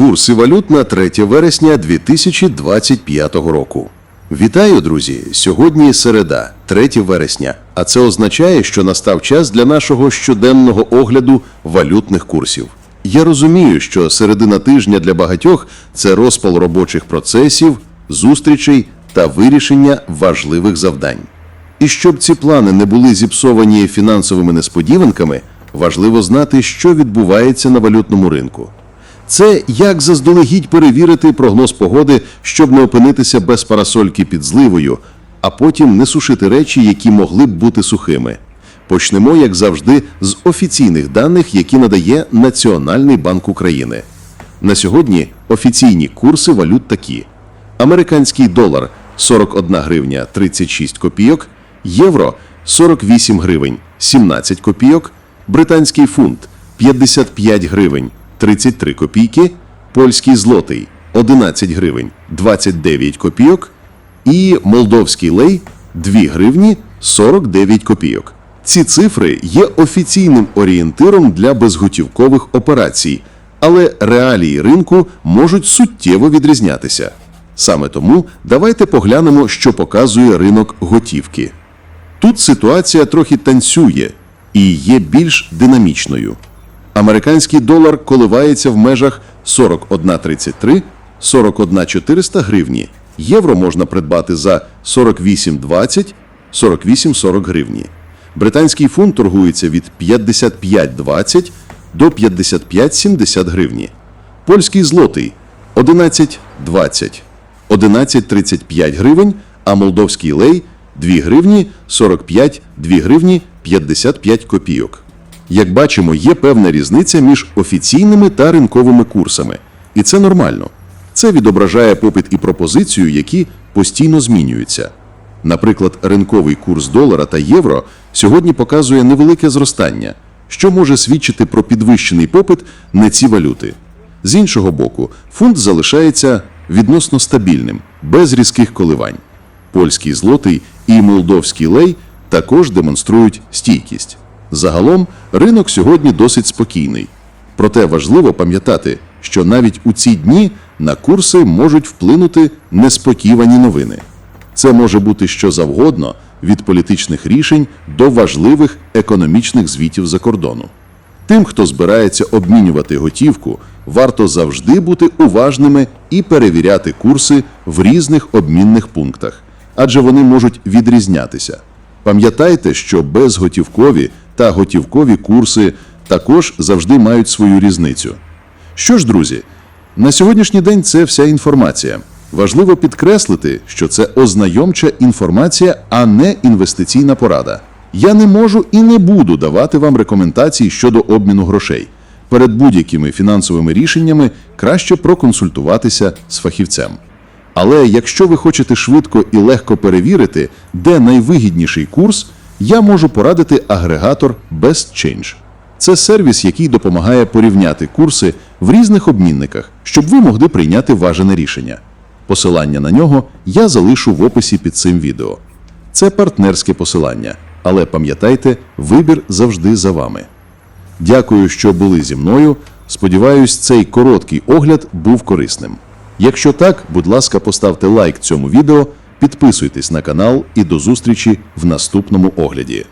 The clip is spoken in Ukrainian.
Курси валют на 3 вересня 2025 року. Вітаю, друзі! Сьогодні середа, 3 вересня, а це означає, що настав час для нашого щоденного огляду валютних курсів. Я розумію, що середина тижня для багатьох це розпал робочих процесів, зустрічей та вирішення важливих завдань. І щоб ці плани не були зіпсовані фінансовими несподіванками, важливо знати, що відбувається на валютному ринку. Це як заздалегідь перевірити прогноз погоди, щоб не опинитися без парасольки під зливою, а потім не сушити речі, які могли б бути сухими. Почнемо, як завжди, з офіційних даних, які надає Національний банк України. На сьогодні офіційні курси валют такі: американський долар 41 гривня 36 копійок, євро 48 гривень 17 копійок, британський фунт 55 гривень 33 копійки, польський злотий 11 гривень 29 копійок і молдовський лей 2 гривні 49 копійок. Ці цифри є офіційним орієнтиром для безготівкових операцій, але реалії ринку можуть суттєво відрізнятися. Саме тому давайте поглянемо, що показує ринок готівки. Тут ситуація трохи танцює і є більш динамічною. Американський долар коливається в межах 41,33 41,400 гривні. Євро можна придбати за 48,20 48,40 гривні. Британський фунт торгується від 55,20 до 55,70 гривні. Польський злотий 11,20 11,35 гривень, а молдовський лей 2 гривні 45 2 гривні 55 копійок. Як бачимо, є певна різниця між офіційними та ринковими курсами, і це нормально. Це відображає попит і пропозицію, які постійно змінюються. Наприклад, ринковий курс долара та євро сьогодні показує невелике зростання, що може свідчити про підвищений попит на ці валюти. З іншого боку, фунт залишається відносно стабільним, без різких коливань. Польський злотий і молдовський лей також демонструють стійкість. Загалом ринок сьогодні досить спокійний. Проте важливо пам'ятати, що навіть у ці дні на курси можуть вплинути несподівані новини. Це може бути що завгодно від політичних рішень до важливих економічних звітів за кордону. Тим, хто збирається обмінювати готівку, варто завжди бути уважними і перевіряти курси в різних обмінних пунктах, адже вони можуть відрізнятися. Пам'ятайте, що безготівкові та готівкові курси також завжди мають свою різницю. Що ж, друзі, на сьогоднішній день це вся інформація. Важливо підкреслити, що це ознайомча інформація, а не інвестиційна порада. Я не можу і не буду давати вам рекомендацій щодо обміну грошей. Перед будь-якими фінансовими рішеннями краще проконсультуватися з фахівцем. Але якщо ви хочете швидко і легко перевірити, де найвигідніший курс, я можу порадити агрегатор BestChange. Це сервіс, який допомагає порівняти курси в різних обмінниках, щоб ви могли прийняти важене рішення. Посилання на нього я залишу в описі під цим відео. Це партнерське посилання, але пам'ятайте, вибір завжди за вами. Дякую, що були зі мною. Сподіваюсь, цей короткий огляд був корисним. Якщо так, будь ласка, поставте лайк цьому відео, підписуйтесь на канал і до зустрічі в наступному огляді.